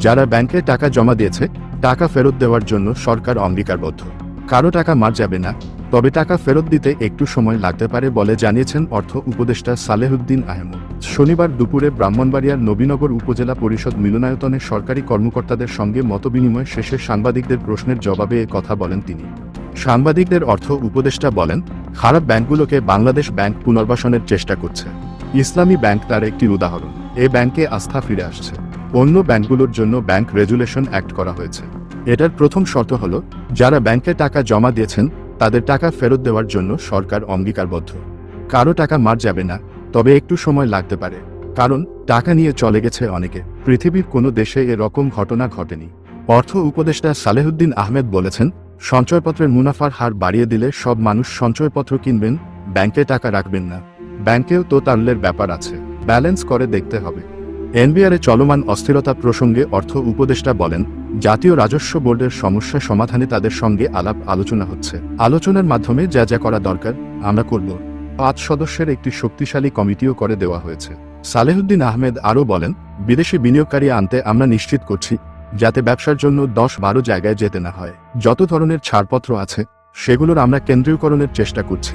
যারা ব্যাংকে টাকা জমা দিয়েছে, টাকা ফেরত দেওয়ার জন্য সরকার অঙ্গীকারবদ্ধ। কারও টাকা মার যাবে না, তবে টাকা ফেরত দিতে একটু সময় লাগতে পারে বলে জানিয়েছেন অর্থ উপদেষ্টা সালেহুদ্দিন আহমদ। শনিবার দুপুরে ব্রাহ্মণবাড়িয়ার নবীনগর উপজেলা পরিষদ মিলনায়তনে সরকারি কর্মকর্তাদের সঙ্গে মতবিনিময় শেষে সাংবাদিকদের প্রশ্নের জবাবে এ কথা বলেন তিনি। সাংবাদিকদের অর্থ উপদেষ্টা বলেন, খারাপ ব্যাংকগুলোকে বাংলাদেশ ব্যাংক পুনর্বাসনের চেষ্টা করছে। ইসলামী ব্যাংক তার একটি উদাহরণ। এ ব্যাংকে আস্থা ফিরে আসছে। অন্য ব্যাংকগুলোর জন্য ব্যাংক রেজুলেশন অ্যাক্ট করা হয়েছে। এটার প্রথম শর্ত হল, যারা ব্যাংকে টাকা জমা দিয়েছেন, তাদের টাকা ফেরত দেওয়ার জন্য সরকার অঙ্গীকারবদ্ধ। কারও টাকা মার যাবে না, তবে একটু সময় লাগতে পারে। কারণ, টাকা নিয়ে চলে গেছে অনেকে। পৃথিবীর কোনো দেশে এরকম ঘটনা ঘটেনি। অর্থ উপদেষ্টা সালেহুদ্দিন আহমেদ বলেছেন, সঞ্চয়পত্রের মুনাফার হার বাড়িয়ে দিলে সব মানুষ সঞ্চয়পত্র কিনবেন, ব্যাংকে টাকা রাখবেন না। ব্যাংকেও তো তাল্লের ব্যাপার আছে। ব্যালেন্স করে দেখতে হবে। এনবিআরে চলমান অস্থিরতা প্রসঙ্গে অর্থ উপদেষ্টা বলেন, জাতীয় রাজস্ব বোর্ডের সমস্যা সমাধানে তাদের সঙ্গে আলাপ আলোচনা হচ্ছে। আলোচনার মাধ্যমে যা যা করা দরকার, আমরা করব। পাঁচ সদস্যের একটি শক্তিশালী কমিটিও করে দেওয়া হয়েছে। সালেহুদ্দিন আহমেদ আরও বলেন, বিদেশি বিনিয়োগকারী আনতে আমরা নিশ্চিত করছি, যাতে ব্যবসার জন্য দশ বারো জায়গায় যেতে না হয়। যত ধরনের ছাড়পত্র আছে, সেগুলোর আমরা কেন্দ্রীয়করণের চেষ্টা করছি।